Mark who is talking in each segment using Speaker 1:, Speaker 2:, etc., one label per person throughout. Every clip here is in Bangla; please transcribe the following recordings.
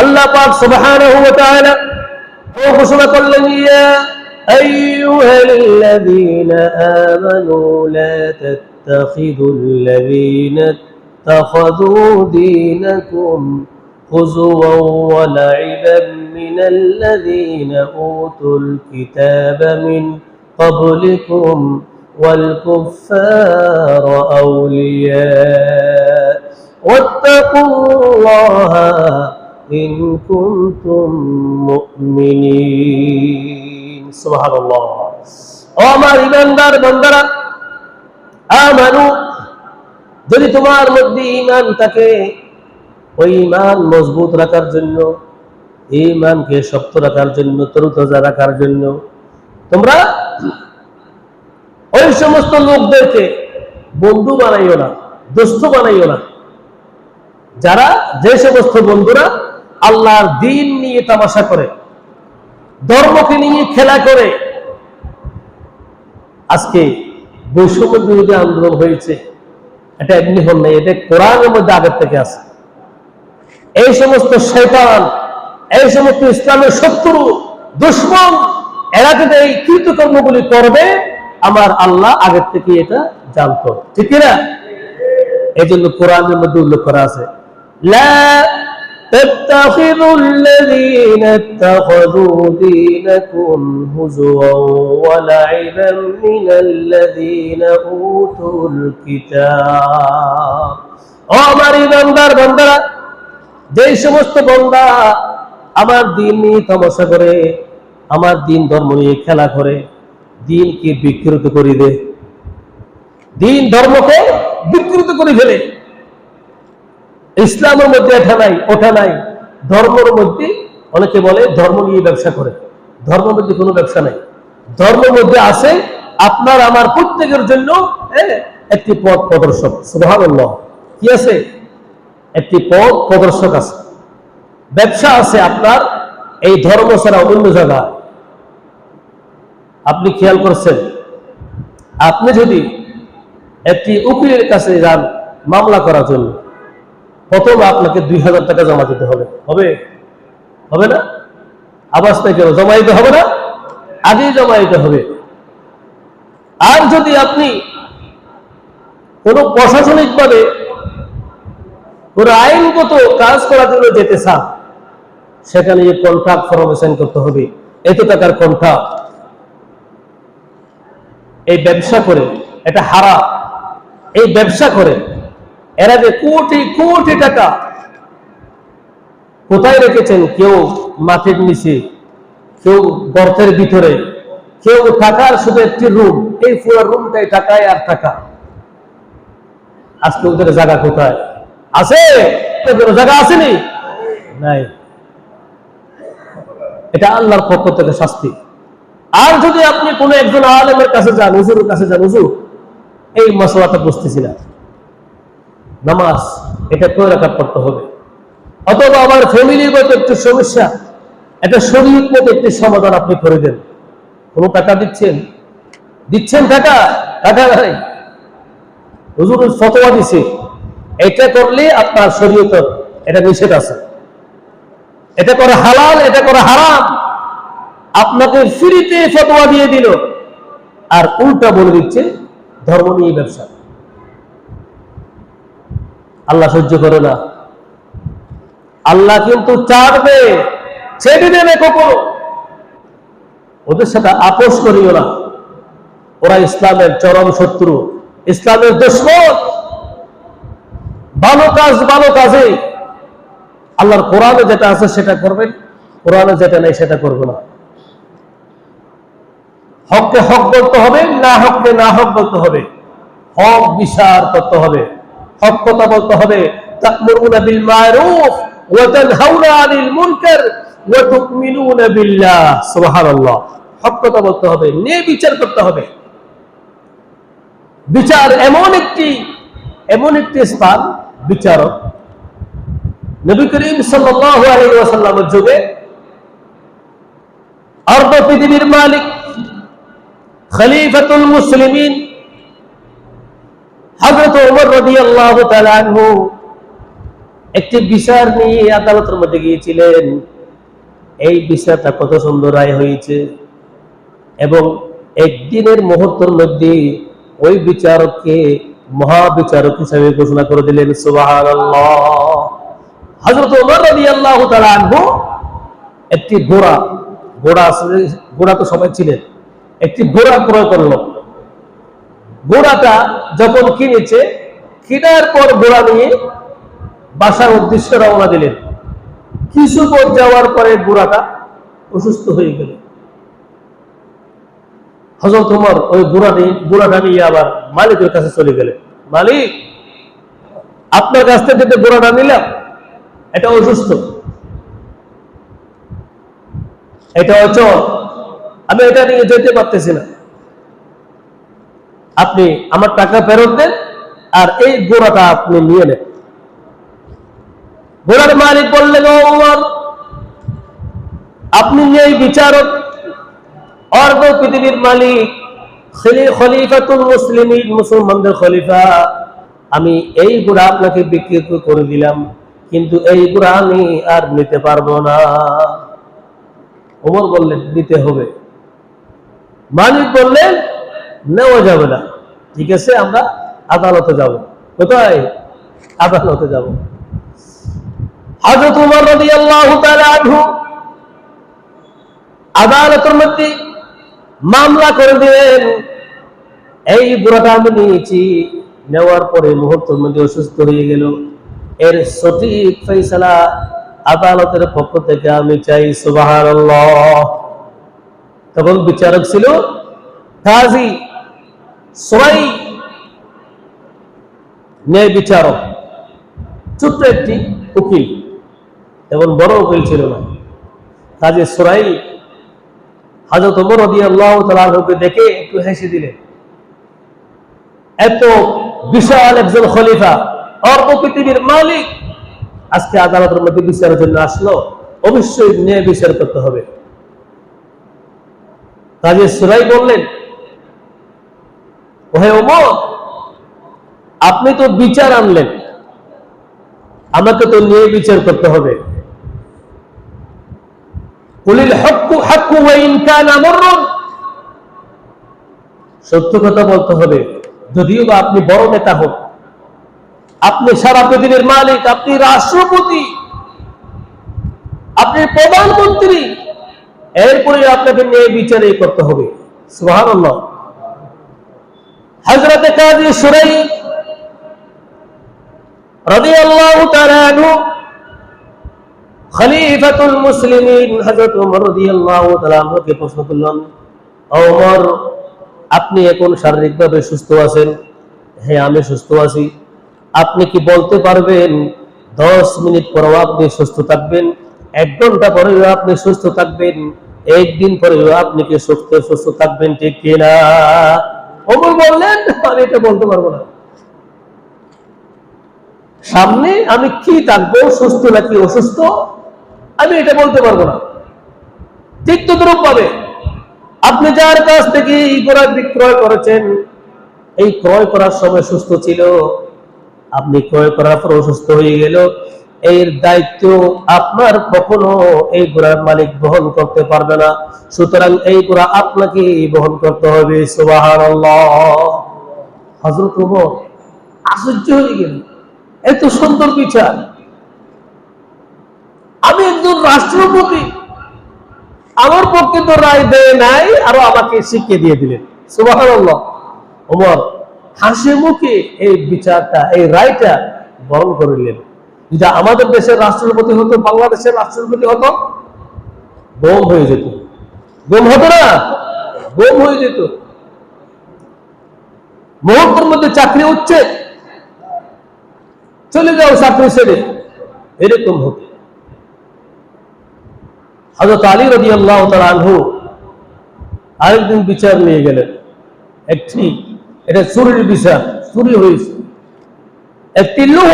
Speaker 1: আল্লাহ পাক সুবহানাহু ওয়া তাআলা ও ঘোষণা করলেন ইয়া আইয়ুহাল্লাযীনা আমানু লা তাত্তাখিযুল্লাযীনা اتخذوا دينكم خزوا ولعبا من الذين أوتوا الكتاب من قبلكم والكفار أولياء واتقوا الله إن كنتم مؤمنين سبحان الله আমার ইমানদার বান্দারা আমানু যদি তোমার মধ্যে ইমান থাকে ওই ইমান মজবুত রাখার জন্য ইমানকে শক্ত রাখার জন্য তরুতাজা রাখার জন্য তোমরা ওই সমস্ত লোকদেরকে বন্ধু বানাইও না দোস্ত বানাইও না যারা যে সমস্ত বন্ধুরা আল্লাহর দিন নিয়ে তামাশা করে, ধর্মকে নিয়ে খেলা করে, আজকে বৈষম্য বিরোধী আন্দোলন হয়েছে। এটা এমনি হল নাই এটা কোরআনের মধ্যে আগের থেকে আছে। এই সমস্ত শৈতান এই সমস্ত ইসলামের শত্রু, দুশ্মন, এরা যদি এই কৃতকর্মগুলি করবে, আমার আল্লাহ আগের থেকে এটা জানতো। ঠিক না এই জন্য কোরআনের মধ্যে উল্লেখ করা আছে। লা تتخذوا الذين اتخذوا دينكم هزوا ولعبا من الذين اوتوا الكتاب ও আমার ইমানদার বান্দারা যে সমস্ত বন্দা আমার দিন নিয়ে তামাশা করে আমার দিন ধর্ম নিয়ে খেলা করে দিনকে বিকৃত করে দে দিন ধর্মকে বিকৃত করে ফেলে ইসলামের মধ্যে এটা নাই ওটা নাই। ধর্মের মধ্যে অনেকে বলে ধর্ম নিয়ে ব্যবসা করে। ধর্মের মধ্যে কোনো ব্যবসা নাই। ধর্মের মধ্যে আছে আপনার, আমার প্রত্যেকের জন্য একটি পথ প্রদর্শক। সুবহানাল্লাহ। কি আছে? একটি পথ প্রদর্শক আছে। ব্যবসা আছে আপনার, এই ধর্ম ছাড়া অন্য জায়গা। আপনি খেয়াল করছেন? আপনি যদি একটি উকিলের কাছে যান মামলা করার জন্য প্রথম আপনাকে দুই হাজার টাকা জমা দিতে হবে। হবে? হবে না? আবাস থেকে জমা দিতে হবে না? আগেই জমা দিতে হবে। আর যদি আপনি কোন প্রশাসনিকভাবে কোন আইনগত কাজ করার জন্য যেতে চান, সেখানে যে কন্ট্রাক্ট ফরমেশন করতে হবে। এত টাকার কন্ট্রাক্ট এই ব্যবসা করে, এটা হারা এই ব্যবসা করে এরা যে কোটি কোটি টাকা কোথায় রেখেছেন? কেউ মাটির নিচে, কেউ গর্তের ভিতরে, কেউ টাকার শুধু একটি রুম এই পুরো রুমটাই টাকায় আর টাকা। আজকে ওদের জায়গা কোথায়? আছে? ওদের জায়গা আসেনি? নাই। এটা আল্লাহর পক্ষ থেকে শাস্তি। আর যদি আপনি কোনো একজন আলেমের কাছে যান, হুজুরের কাছে যান, হুজুর, এই মশলাটা বুঝতেছি না। নামাজ, এটা করে রাখা করতে হবে? অথবা আমার ফ্যামিলির মতো একটু সমস্যা, একটা শরীর মতো একটি সমাধান আপনি করে দেন। কোনো টাকা দিচ্ছেন? দিচ্ছেন টাকা? টাকা নাই। হুজুর ফতোয়া দিছে, এটা করলে আপনার শরীয়ত, এটা নিষেধ আছে। এটা করে হালাল, এটা করে হারাম। আপনাকে ফ্রিতে ফতোয়া দিয়ে দিল। আর উল্টা বলে দিচ্ছে, ধর্ম নিয়ে ব্যবসা। আল্লাহ সহ্য করে না। আল্লাহ কিন্তু চাড়বে ছেড়ে দেবে কখনো। ওদের সাথে আপোষ করিও না। ওরা ইসলামের চরম শত্রু, ইসলামের দুশ্মন। ভালো কাজ, ভালো কাজে আল্লাহর কোরআনে যেটা আছে সেটা করবেন কোরআনে যেটা নেই সেটা করবে না। হককে হক বলতে হবে, না হককে না হক বলতে হবে। হক, বিচার করতে হবে। হক কথা বলতে হবে। বিল মারুফ ওয়া তানহাউনা আনিল মুনকার ওয়া তু'মিনুনা বিল্লাহ। সুবহানাল্লাহ। হক কথা বলতে হবে বিচার করতে হবে। বিচার এমন একটি এমন একটি স্থান, বিচারক। নবী করিম সাল্লাল্লাহু আলাইহি ওয়াসাল্লামের যুগে অর্ধ পৃথিবীর মালিক খলিফাতুল মুসলিমিন ওমর আনহু একটি বিচার নিয়ে আদালতের মধ্যে গিয়েছিলেন। এই বিচারটা কত সুন্দর রায় হয়েছে এবং একদিনের মুহূর্তের মধ্যে ওই বিচারককে মহাবিচারক হিসাবে ঘোষণা করে দিলেন তাআলা আনহু একটি ঘোড়া ঘোড়া ঘোড়া তো সবাই ছিলেন একটি ঘোড়া ক্রয় করল। ঘোড়াটা যখন কিনেছে, কেনার পর ঘোড়া নিয়ে বাসার উদ্দেশ্যে রওনা দিলেন। কিছু পথ যাওয়ার পরে ঘোড়াটা অসুস্থ হয়ে গেল। হজরত উমর ওই ঘোড়া নিয়ে, ঘোড়াটা নিয়ে আবার মালিকের কাছে চলে গেলেন। মালিক, আপনার কাছ থেকে যে ঘোড়াটা নিলাম, এটা অসুস্থ। এটা অচল। আমি এটা নিয়ে যেতে পারতেছি না। আপনি আমার টাকা ফেরত দেন আর এই গোড়াটা আপনি নিয়ে নেন। গোড়ার মালিক বললেন আপনি এই বিচারক অর্ধ পৃথিবীর মালিক, খলি- খলিফাতুল মুসলিমিন, মুসলমানদের খলিফা, আমি এই গুড়া আপনাকে বিক্রি করে দিলাম, কিন্তু এই গুড়া আমি আর নিতে পারব না। ওমর বললেন দিতে হবে। মালিক বললেন নেওয়া যাবে না। ঠিক আছে, আমরা আদালতে যাব। কোথায়? আদালতে যাব। উমর আদালতের মধ্যে মামলা করে দিলেন। এই বুড়াটা আমি নিয়েছি। নেওয়ার পরে মুহূর্তের মধ্যে অসুস্থ হয়ে গেল। এর সঠিক ফেসলা আদালতের পক্ষ থেকে আমি চাই, সুবহানাল্লাহ। তখন বিচারক ছিল সোয়াই ন্যায় বিচারক। ছোট্ট একটি উকিল এবং বড় উকিল ছিল না। কাজী সোরাই ওমর রাদিয়াল্লাহু তাআলাকে দেখে একটু হেসে দিলেন এত বিশাল একজন খলিফা অর্ধ পৃথিবীর মালিক, আজকে আদালতের মধ্যে বিচারের জন্য আসলো, অবশ্যই ন্যায় বিচার করতে হবে। কাজী সুরাই বললেন ওহে ওমর, আপনি তো বিচার আনলেন। আমাকে তো নিয়ে বিচার করতে হবে। সত্য কথা বলতে হবে। যদিও বা আপনি বড় নেতা হোক আপনি সারা পৃথিবীর মালিক, আপনি রাষ্ট্রপতি। আপনি প্রধানমন্ত্রী। এরপরে আপনাকে নিয়ে বিচারে করতে হবে। সুবহানাল্লাহ। হযরত কাজী সুরাই আপনি এখন সুস্থ আছেন? হ্যাঁ আমি সুস্থ আছি। আপনি কি বলতে পারবেন, দশ মিনিট পরেও আপনি সুস্থ থাকবেন, এক ঘণ্টা পরেও আপনি সুস্থ থাকবেন, একদিন পরেও আপনি কি সুস্থ সুস্থ থাকবেন ঠিক কিনা? ওমর বললেন আমি এটা বলতে পারব না। সামনে আমি কি থাকব, সুস্থ নাকি অসুস্থ, আমি এটা বলতে পারব না। ঠিক তদ্রুপ পাবে আপনি যার কাছ থেকে এই গোড়া বিক্রয় করেছেন, এই ক্রয় করার সময় সুস্থ ছিল, আপনি ক্রয় করার পর অসুস্থ হয়ে গেল এর দায়িত্ব আপনার কখনো এই ঘোড়ার মালিক বহন করতে পারবে না। সুতরাং এই ঘোড়া আপনাকে বহন করতে হবে আশ্চর্য হয়ে গেল এত সুন্দর বিচার। আমি একজন রাষ্ট্রপতি। আমার পক্ষে তো রায় দেয় নাই, আরও আমাকে শিখিয়ে দিয়ে দিলেন। সুবাহ হাসি মুখে এই বিচারটা, এই রায়টা বরণ করিলেন যদি আমাদের দেশের রাষ্ট্রপতি হতো, বাংলাদেশের রাষ্ট্রপতি হতো, বোম হয়ে যেত। বোম হতো না? বোম হয়ে যেত। মুহূর্তের মধ্যে চাকরি হচ্ছে, চলে যাও চাকরি ছেড়ে এরকম হতো। হজরত আলী রদি আল্লাহ আনহু আরেকদিন বিচার নিয়ে গেলেন। একটি, এটা চুরির বিচার, চুরি হয়েছে। একটি লোহ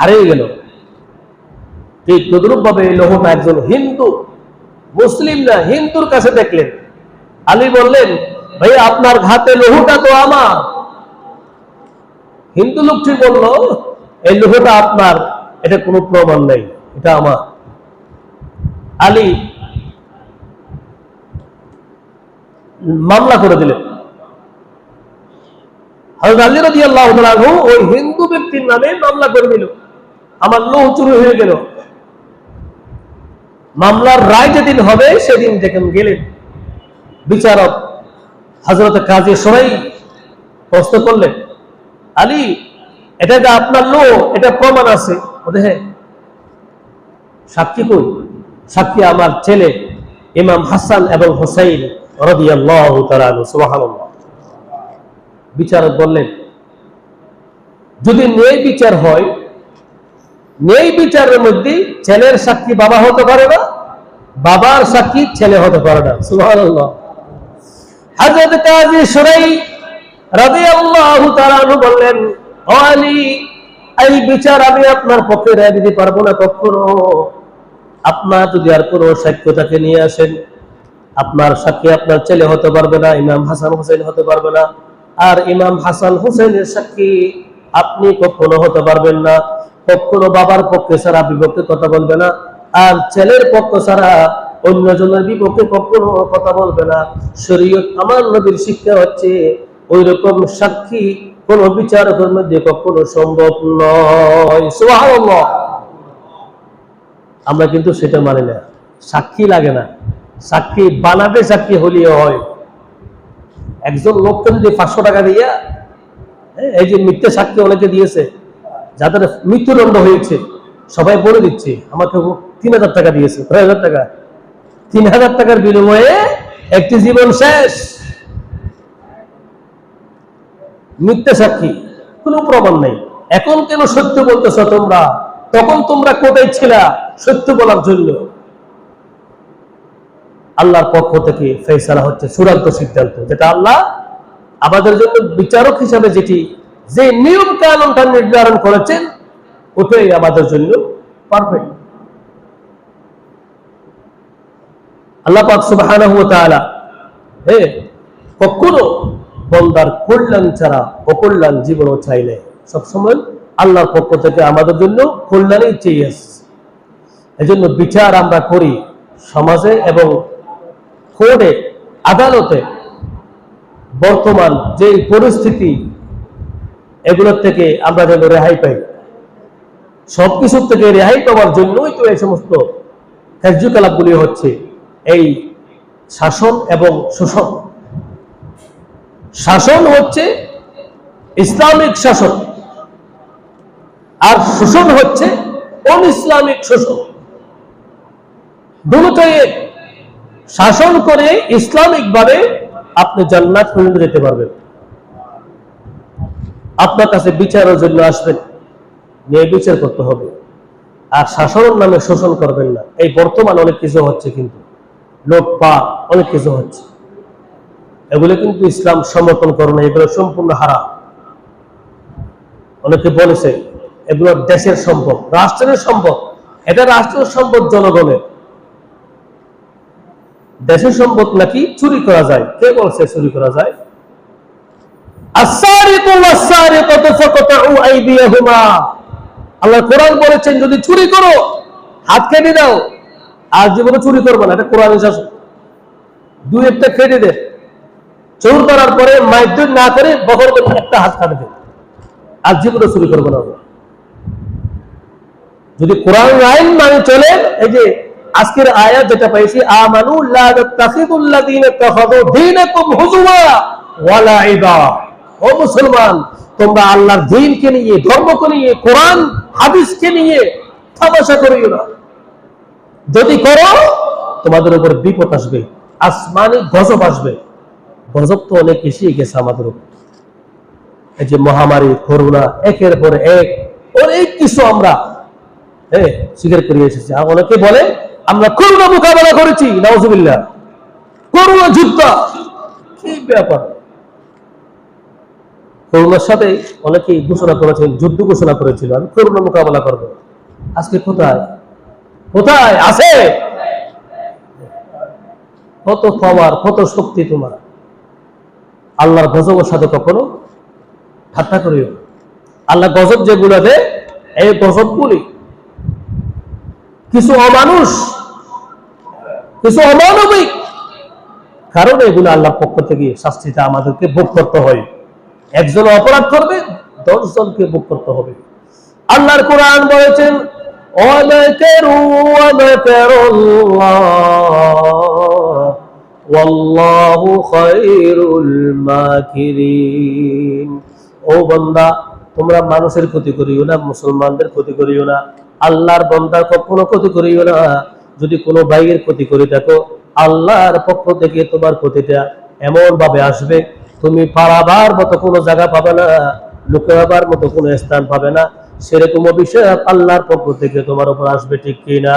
Speaker 1: হারিয়ে গেল। ঠিক তদ্রুপ ভাবে লোহটা একজন হিন্দু মুসলিম না হিন্দুর কাছে দেখলেন। আলী বললেন, ভাই, আপনার ঘাতে লোহটা তো আমার। হিন্দু লোকটি বলল, এই লোহটা আপনার, এটা কোনো প্রমাণ নেই, এটা আমার। আলী মামলা করে দিলেন। হযরত আলী তাআলা আনহু ওই হিন্দু ব্যক্তির নামে মামলা করে দিল। আমার লোহ চুরি হয়ে গেল। মামলার রায় যেদিন হবে, সেদিন দেখেন গেলেন বিচারক হজরত কাজী সবাই প্রশ্ন করলেন, আলী, এটা আপনার লো এটা প্রমাণ আছে? হ্যাঁ। সাক্ষী কই? সাক্ষী আমার ছেলে ইমাম হাসান এবং হোসাইন বিচারক বললেন, যদি ন্যায় বিচার হয় ন্যায় বিচারের মধ্যে ছেলের সাক্ষী বাবা হতে পারে না, বাবার সাক্ষী ছেলে হতে পারে না। কাজী সুরাই রাদিয়াল্লাহু তাআলা বললেন এই বিচার আমি আপনার পক্ষে রায় দিতে পারব না কখনো। আপনার যদি আর কোনো সাক্ষ্যতাকে নিয়ে আসেন, আপনার সাক্ষী আপনার ছেলে হতে পারবে না, ইমাম হাসান হোসেন হতে পারবে না। আর ইমাম হাসান হোসেনের সাক্ষী আপনি কখনো হতে পারবেন না। কখনো বাবার পক্ষে ছাড়া বিপক্ষে কথা বলবে না। আর ছেলের পক্ষ ছাড়া অন্যজনের বিপক্ষে কখনো কথা বলবে না। শরীয়ত আমার নবীর শিক্ষা হচ্ছে ওই রকম সাক্ষী কোন বিচারকের মধ্যে কখনো সম্ভব নয়। আমরা কিন্তু সেটা মানি না। সাক্ষী লাগে না। সাক্ষী বানাতে সাক্ষী হলিও হয়। একজন লোককে যদি পাঁচশো টাকা দিয়া হ্যাঁ, এই যে মিথ্যে সাক্ষী অনেকে দিয়েছে যাদের মৃত্যুদণ্ড হয়েছে, সবাই বলে দিচ্ছে, আমাকে তিন হাজার টাকা দিয়েছে। ছয় হাজার টাকা? তিন হাজার টাকার বিনিময়ে একটি জীবন শেষ। মিথ্যে সাক্ষী, কোনো প্রমাণ নেই। এখন কেন সত্য বলতেছ তোমরা? তখন তোমরা কোথায় ছিলা? সত্য বলার জন্য। আল্লাহর পক্ষ থেকে ফেসলা হচ্ছে চূড়ান্ত সিদ্ধান্ত, যেটা আল্লাহ আমাদের জন্য বিচারক হিসাবে যেটি যে নিয়ম কানুনটা নির্ধারণ করেছেন, ওটাই আমাদের জন্য পারফেক্ট আল্লাহ পাক হ্যাঁ কখনো বন্দার কল্যাণ ছাড়া অকল্যাণ জীবনও চাইলে, সবসময় আল্লাহর পক্ষ থেকে আমাদের জন্য কল্যাণই চেয়ে আসছে। এজন্য বিচার আমরা করি সমাজে এবং কোর্টে, আদালতে, বর্তমান যে পরিস্থিতি এগুলোর থেকে আমরা যেন রেহাই পাই। সবকিছুর থেকে রেহাই পাওয়ার জন্যই তো এই সমস্ত কার্যকলাপগুলি হচ্ছে এই শাসন এবং শোষণ। শাসন হচ্ছে ইসলামিক শাসন আর শোষণ হচ্ছে অন ইসলামিক শোষণ। দুটোই। শাসন করে ইসলামিক ভাবে আপনি জান্নাত পর্যন্ত যেতে পারবেন। আপনার কাছে বিচারের জন্য আসবেন। নিয়ে বিচার করতে হবে। আর শাসনের নামে শোষণ করবেন না। এই বর্তমান অনেক কিছু হচ্ছে কিন্তু। লোটপাট অনেক কিছু হচ্ছে। এগুলো কিন্তু ইসলাম সমর্থন করে না এগুলো সম্পূর্ণ হারা অনেকে বলেছে, এগুলো দেশের সম্পদ, রাষ্ট্রের সম্পদ। এটা রাষ্ট্রের সম্পদ জনগণের। দেশের সম্পদ নাকি চুরি করা যায়? কে বলছে চুরি করা যায়? আল্লাহ কোরআন বলেছেন, যদি চুরি করো, হাত কেটে দাও, আর জীবনে চুরি করবে না। এটা কোরআনের শাসন। দুই একটা কেটে দে। চোর করার পরে মাইদ্য না করে বকর করে একটা হাত কাটবে। আর জীবনে চুরি করবে না যদি কোরআন আইন মানে চলে, এই যে আজকের আয়াত যেটা পাইছি, আমানু লা তাখিদুল্লাযিনা তাখাদু দীনাকুম হুজুয়া ওয়া লাইবা ও মুসলমান, তোমরা আল্লাহর দ্বীনকে নিয়ে, ধর্মকে নিয়ে, কোরআন, হাদিসকে নিয়ে তামাশা করিও না। যদি করো, তোমাদের উপর বিপদ আসবে, আসমানি গজব আসবে। গজব তো অনেক এসে গেছে আমাদের উপর। এই যে মহামারী করোনা একের পর এক, অনেক কিছু আমরা হ্যাঁ স্বীকার করে এসেছি। অনেকে বলে, আমরা করোনা মোকাবেলা করেছি নওয়াজুবিল্লাহ করোনা যুদ্ধ, কি ব্যাপার? করোনার সাথে অনেকেই ঘোষণা করেছেন, যুদ্ধ ঘোষণা করেছিল। আমি করোনা মোকাবেলা করব। আজকে কোথায়? কোথায়? আছে! কত পাওয়ার, কত শক্তি তোমার। আল্লাহর গজবের সাথে কখনো ঠাট্টা করিও আল্লাহ গজব যেগুলো দেয় এই গজবগুলি। কিছু অমানুষ, কিছু অমানবিক কারণ এগুলো আল্লাহর পক্ষ থেকে শাস্তিটা আমাদেরকে ভোগ করতে হয়। একজন অপরাধ করবে দশ জনকে করতে হবে। আল্লাহর কোরআন বলেছেন ও বন্দা, তোমরা মানুষের ক্ষতি করিও না, মুসলমানদের ক্ষতি করিও না, আল্লাহর বন্দার কখনো ক্ষতি করিও না। যদি কোনো ভাইয়ের ক্ষতি করে থাকো, আল্লাহর পক্ষ থেকে তোমার ক্ষতিটা এমন ভাবে আসবে তুমি পালাবার মতো কোনো জায়গা পাবে না, লুকাবার মতো কোনো স্থান পাবে না। সেরকম বিষয় আল্লাহর পক্ষ থেকে তোমার উপর আসবে ঠিক কিনা?